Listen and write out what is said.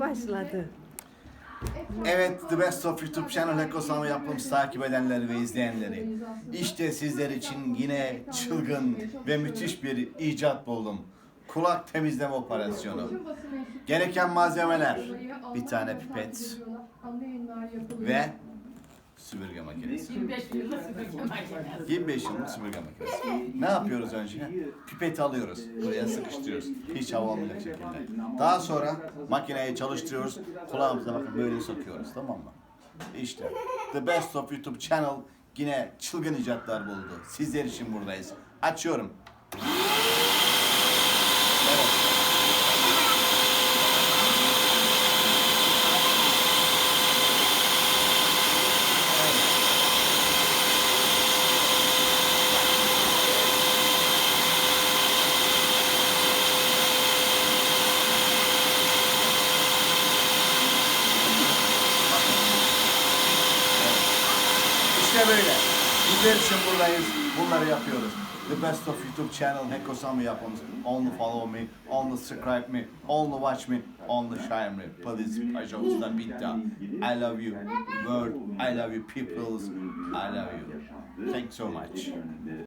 Başladı. Evet, The Best of YouTube Channel Ekosama yapımı takip edenleri ve izleyenleri. İşte sizler için yine çılgın ve müthiş bir icat buldum. Kulak temizleme operasyonu. Gereken malzemeler, bir tane pipet ve süpürge makinesi. 25 yıllık süpürge makinesi. 25 yıllık süpürge makinesi. Ne yapıyoruz önce? Pipeti alıyoruz. Buraya sıkıştırıyoruz. Hiç hava olmayacak şekilde. Daha sonra makineyi çalıştırıyoruz. Kulağımıza bakın böyle sokuyoruz tamam mı? İşte The Best of YouTube Channel yine çılgın icatlar buldu. Sizler için buradayız. Açıyorum. İşte böyle. Bizler için buradayız. Bunları yapıyoruz. The best of YouTube channel Hekosami yapımız. Only follow me, only subscribe me, only watch me, only share me. Please, Paşa Usta Bitta. I love you world, I love you peoples, I love you. Thanks so much.